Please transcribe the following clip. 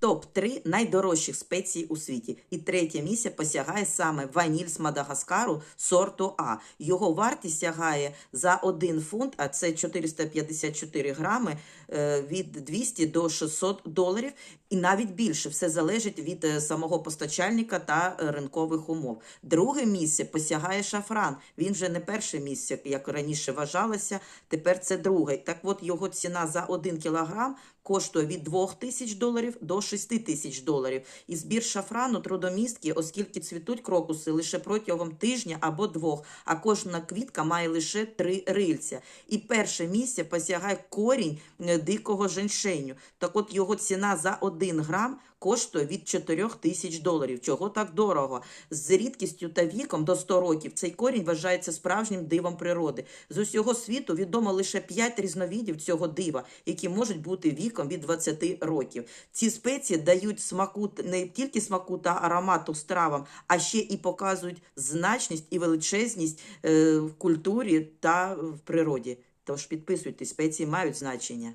Топ-3 найдорожчих спецій у світі. І третє місце посягає саме ваніль з Мадагаскару сорту А. Його вартість сягає за 1 фунт, а це 454 грами, е, від 200 до 600 доларів. І навіть більше. Все залежить від е, самого постачальника та ринкових умов. Друге місце посягає шафран. Він вже не перше місце, як раніше вважалося, тепер це друге. Так от його ціна за 1 кілограм коштує від 2 тисяч доларів до 6 тисяч доларів. І збір шафрану трудомістки, оскільки цвітуть крокуси лише протягом тижня або двох, а кожна квітка має лише три рильця. І перше місце посягає корінь е, дикого женьшеню. Так от його ціна за 1 грам коштує від 4 тисяч доларів. Чого так дорого? З рідкістю та віком до 100 років цей корінь вважається справжнім дивом природи. З усього світу відомо лише 5 різновидів цього дива, які можуть бути віком від 20 років. Ці спеції дають смаку не тільки смаку та аромату стравам, а ще і показують значність і величезність е, в культурі та в природі. Тож підписуйтесь, спеції мають значення.